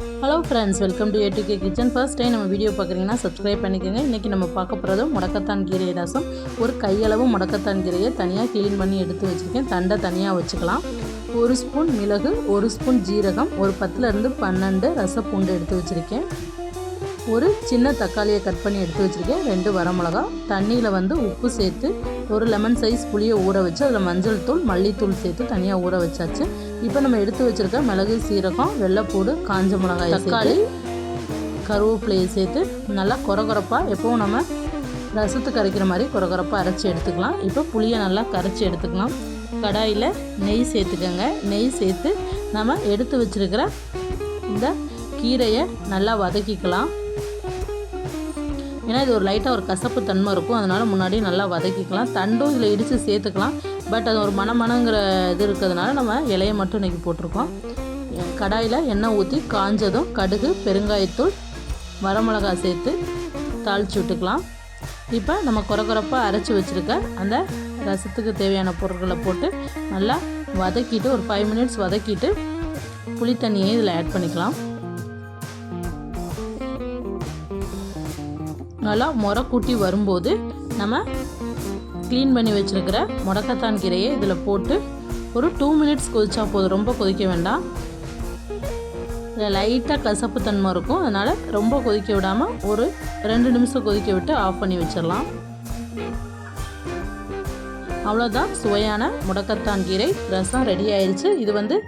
Hello friends welcome to A K kitchen first time நம்ம video பார்க்குறீங்கன்னா subscribe பண்ணிக்கோங்க. இன்றைக்கி நம்ம பார்க்க போகிறது முடக்கத்தான் கீரை ரசம். ஒரு கையளவு முடக்கத்தான் கீரையை தனியாக க்ளீன் பண்ணி எடுத்து வச்சுருக்கேன். தண்டை தனியாக வச்சுக்கலாம். ஒரு ஸ்பூன் மிளகு ஒரு ஸ்பூன் ஜீரகம் ஒரு பத்துலேருந்து பன்னெண்டு ரசப்பூண்டு எடுத்து வச்சுருக்கேன். ஒரு சின்ன தக்காளியை கட் பண்ணி எடுத்து வச்சுருக்கேன். ரெண்டு வரமிளகா தண்ணியில் வந்து உப்பு சேர்த்து ஒரு லெமன் சைஸ் புளியை ஊற வச்சு அதில் மஞ்சள் தூள் மல்லித்தூள் சேர்த்து தனியாக ஊற வச்சாச்சு. இப்போ நம்ம எடுத்து வச்சுருக்க மிளகு சீரகம் வெள்ளைப்பூடு காஞ்ச மிளகாய் தக்காளி. கருவேப்பிலையை சேர்த்து நல்லா கொரகொரப்பாக எப்போவும் நம்ம ரசத்துக்கு அரைக்கிற மாதிரி கொரகொரப்பாக அரைச்சி எடுத்துக்கலாம். இப்போ புளியை நல்லா கரைச்சி எடுத்துக்கலாம். கடாயில் நெய் சேர்த்துக்கோங்க. நெய் சேர்த்து நம்ம எடுத்து வச்சுருக்கிற இந்த கீரையை நல்லா வதக்கிக்கலாம். ஏன்னா இது ஒரு லைட்டாக ஒரு கசப்பு தன்மை இருக்கும். அதனால் முன்னாடி நல்லா வதக்கிக்கலாம். தண்டும் இதில் இடித்து சேர்த்துக்கலாம். பட் அது ஒரு மணமணங்கிற இது இருக்கிறதுனால நம்ம இலையை மட்டும் இன்றைக்கி போட்டிருக்கோம். கடாயில் எண்ணெய் ஊற்றி காஞ்சதும் கடுகு பெருங்காயத்தூள் வரமிளகாய் சேர்த்து தாளித்து விட்டுக்கலாம். இப்போ நம்ம குறக்குறப்பாக அரைச்சி வச்சுருக்க அந்த ரசத்துக்கு தேவையான பொருட்களை போட்டு நல்லா வதக்கிட்டு ஒரு ஃபைவ் மினிட்ஸ் வதக்கிட்டு புளி தண்ணியை இதில் ஆட் பண்ணிக்கலாம். நல்லா முறை கூட்டி வரும்போது நம்ம க்ளீன் பண்ணி வச்சுருக்கிற முடக்கத்தான் கீரையை இதில் போட்டு ஒரு டூ மினிட்ஸ் கொதிச்சா போதும். ரொம்ப கொதிக்க வேண்டாம். இதில் லைட்டாக கசப்பு தன்மை இருக்கும். அதனால் ரொம்ப கொதிக்க விடாமல் ஒரு ரெண்டு நிமிஷம் கொதிக்க விட்டு ஆஃப் பண்ணி வச்சிடலாம். அவ்வளோதான் சுவையான முடக்கத்தான் கீரை. ரசம் ரெடி ஆயிடுச்சு இது வந்து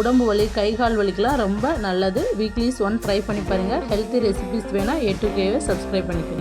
உடம்பு வலி கை கால் வலிக்கெலாம் ரொம்ப நல்லது. வீக்லிஸ் ஒன் ட்ரை பண்ணி பாருங்கள் ஹெல்த்தி ரெசிபிஸ் வேணால் ஏ டு கேவை சப்ஸ்கிரைப் பண்ணிக்கோங்க.